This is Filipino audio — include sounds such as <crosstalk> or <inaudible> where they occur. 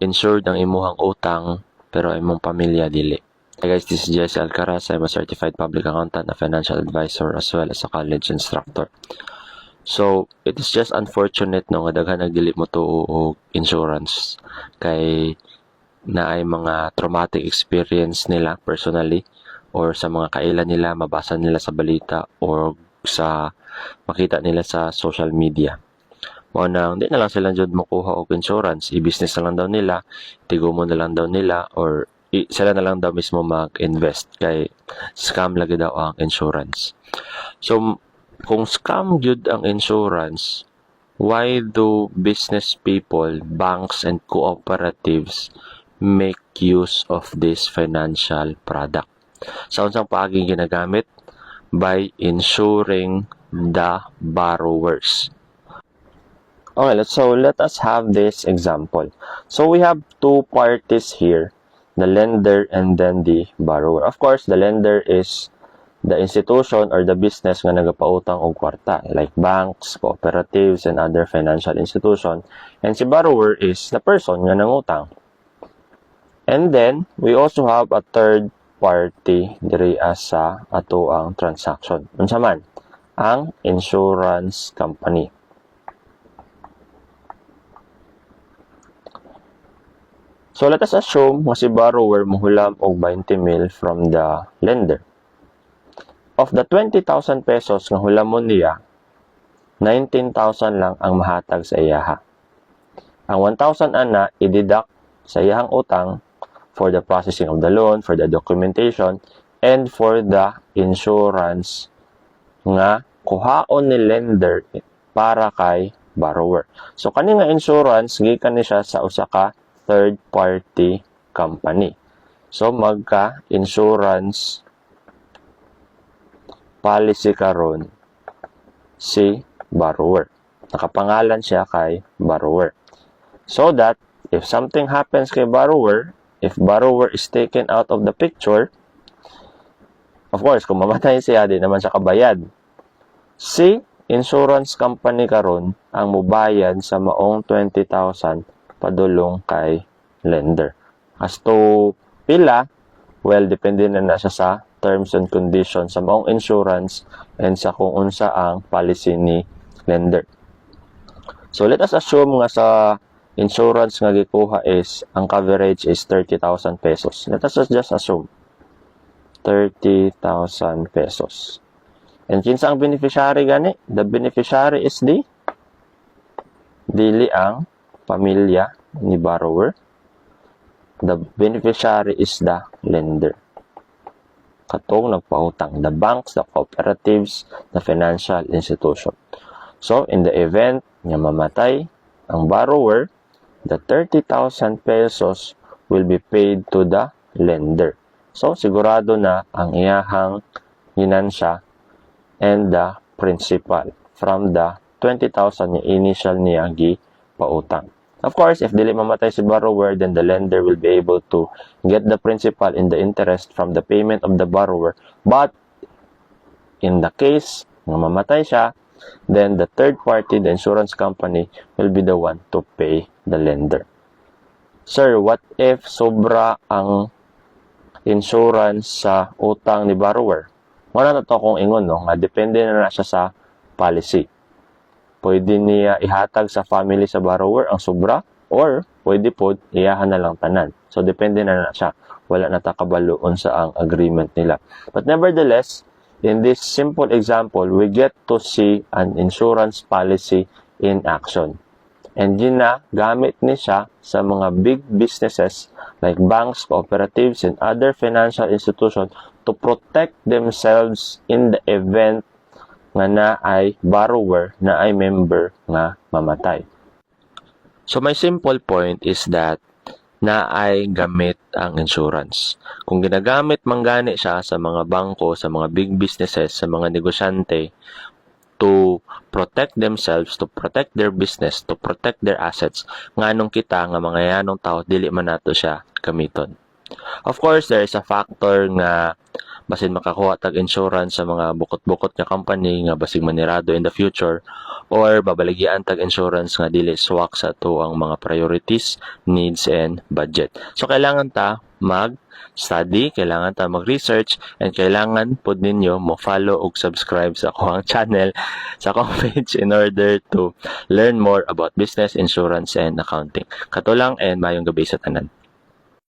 insured ang imuhang utang pero imong pamilya dili. Hi guys, this is Jesse Alcaraz. I'm a certified public accountant, a financial advisor, as well as a college instructor. So, it is just unfortunate no nga daghan nagdili mo to og insurance kay na ay mga traumatic experience nila personally or sa mga kailan nila mabasa nila sa balita or sa makita nila sa social media. Mao na hindi na lang sila jud makuha og insurance, i-business na lang daw nila, tigumon na lang daw nila or i- sila na lang daw mismo mag-invest kay scam lagi daw ang insurance. So kung scam jud ang insurance, why do business people, banks and cooperatives make use of this financial product? Sa unsang paaging ginagamit by insuring the borrowers. Okay, let's, so let us have this example. So we have two parties here, the lender and then the borrower. Of course, the lender is the institution or the business nga nagapautang og kwarta, like banks, cooperatives, and other financial institution. And si borrower is the person nga nangutang. And then, we also have a third party diri sa ato ang transaction. Unsa man? Ang insurance company. So let us assume nga si borrower mohulam og 20 mil from the lender. Of the 20,000 pesos nga hulamon niya, 19,000 lang ang mahatag sa iyaha. Ang 1,000 ana i-deduct sa iyahang utang for the processing of the loan, for the documentation, and for the insurance nga kuhaon ni lender para kay borrower. So kani nga insurance gikan ni siya sa usa ka third party company. So magka insurance policy karon si borrower. Nakapangalan siya kay borrower. So that if something happens kay borrower, if borrower is taken out of the picture, of course, kung mamatay <laughs> siya, di naman siya kabayad. Si insurance company karon ang mubayad sa maong 20,000 padulong kay lender. As to pila, well, depende na na siya sa terms and conditions sa maong insurance and sa kung unsa ang policy ni lender. So let us assume nga sa insurance nga gikuha is ang coverage is 30,000 pesos. Let us just assume 30,000 pesos. And kinsa ang beneficiary gani? The beneficiary is the dili ang pamilya ni borrower. The beneficiary is the lender. Katong nagpautang, the banks, the cooperatives, the financial institution. So, in the event nga mamatay ang borrower, the 30,000 pesos will be paid to the lender. So, sigurado na ang iyahang ginansya and the principal from the 20,000 yung initial niya gi pautang. Of course, if dili mamatay si borrower, then the lender will be able to get the principal in the interest from the payment of the borrower. But, in the case nga mamatay siya, then the third party, the insurance company, will be the one to pay the lender. Sir, what if sobra ang insurance sa utang ni borrower? Wala na to kung ingon, no? Nga depende na na siya sa policy. Pwede niya ihatag sa family sa borrower ang sobra or pwede po iyahan na lang tanan. So, depende na na siya. Wala na takabaloon sa ang agreement nila. But nevertheless, in this simple example, we get to see an insurance policy in action. And yun na, gamit ni siya sa mga big businesses like banks, cooperatives, and other financial institutions to protect themselves in the event nga na ay borrower na ay member nga mamatay. So my simple point is that na ay gamit ang insurance. Kung ginagamit manggani siya sa mga bangko, sa mga big businesses, sa mga negosyante to protect themselves, to protect their business, to protect their assets, nganong kita nga mga yanong tao dili man nato siya gamiton. Of course, there is a factor nga basin makakuha tag insurance sa mga bukot-bukot nga company nga basig manirado in the future or babaligyan tag insurance nga dili swak sa to ang mga priorities, needs and budget. So kailangan ta mag study, kailangan ta mag-research, and kailangan pod ninyo mo follow ug subscribe sa akong <laughs> channel sa akong page in order to learn more about business, insurance, and accounting. Kato lang and mayong gabi sa tanan.